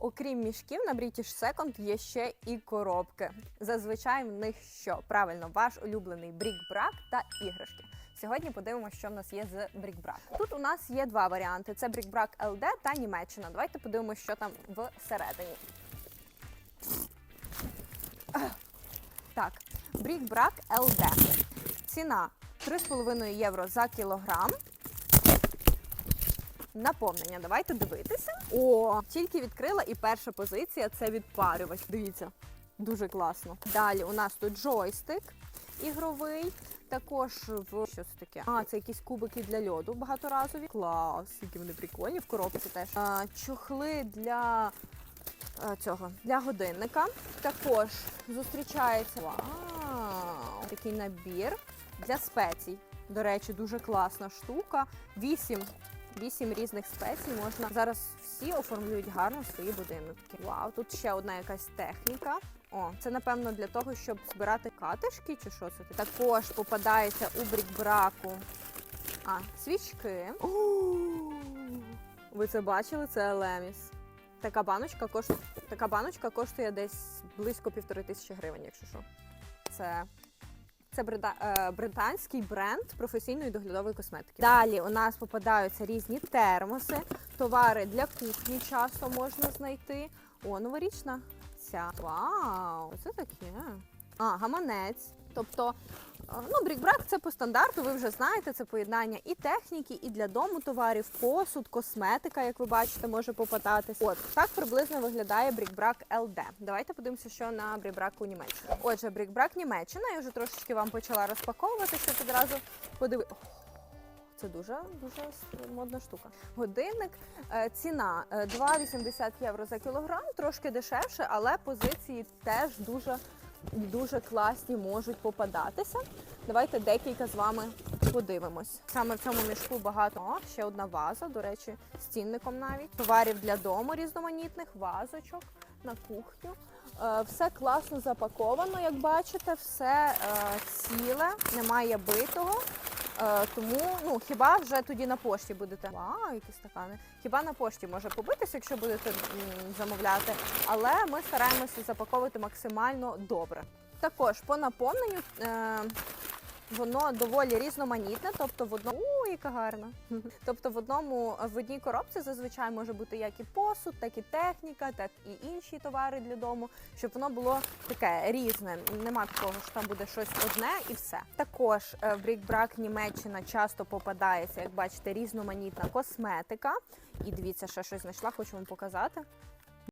Окрім мішків, на British Second є ще і коробки. Зазвичай в них що? Правильно, ваш улюблений брік-брак та іграшки. Сьогодні подивимося, що в нас є з брік-брак. Тут у нас є два варіанти: це брік-брак LD та Німеччина. Давайте подивимося, що там всередині. Так, брік-брак LD. Ціна 3,5 євро за кілограм. Наповнення, давайте дивитися. О, тільки відкрила і перша позиція це відпарювач. Дивіться, дуже класно. Далі у нас тут джойстик ігровий. Також в що це таке? А, це якісь кубики для льоду багаторазові. Клас, які вони прикольні в коробці теж. А, чохли для а, цього для годинника. Також зустрічається вау, такий набір для спецій. До речі, дуже класна штука. Вісім Вісім різних спецій можна зараз всі оформлюють гарно свої будинки. Вау, тут ще одна якась техніка. О, це напевно для того, щоб збирати катишки, чи що це? Також попадається у брікбраку. А, свічки. Ви це бачили? Це Елеміс. Така баночка коштує, така баночка коштує десь близько півтори тисячі гривень, якщо що. Це це е, британський бренд професійної доглядової косметики. Далі у нас попадаються різні термоси, товари для кухні часто можна знайти. О, новорічна ця. Вау, це таке. А, гаманець. Тобто, е, ну, брікбрак це по стандарту, ви вже знаєте, це поєднання і техніки, і для дому товарів, посуд, косметика, як ви бачите, може попадатись. От так приблизно виглядає брікбрак LD. Давайте подивимося, що на брікбраку Німеччина. Отже, брікбрак Німеччина. Я вже трошечки вам почала розпаковувати, щоб одразу подивитися. Це дуже дуже модна штука. Годинник, е, ціна е, 2,80 євро за кілограм, трошки дешевше, але позиції теж дуже дуже класні можуть попадатися. Давайте декілька з вами подивимось. Саме в цьому мішку багато О, ще одна ваза, до речі, з цінником навіть товарів для дому різноманітних, вазочок на кухню. Е, Все класно запаковано, як бачите, все е, ціле, немає битого. Е, Тому ну хіба вже тоді на пошті будете вау, які стакани. Хіба на пошті може побитися, якщо будете замовляти, але ми стараємося запаковувати максимально добре. Також по наповненню е, воно доволі різноманітне, тобто в одному О, яка гарна. Тобто в одному в одній коробці зазвичай може бути як і посуд, так і техніка, так і інші товари для дому, щоб воно було таке різне. Нема такого, що там буде щось одне і все. Також е, в брікбрак Німеччина часто попадається, як бачите, різноманітна косметика. І дивіться, ще щось знайшла, хочу вам показати.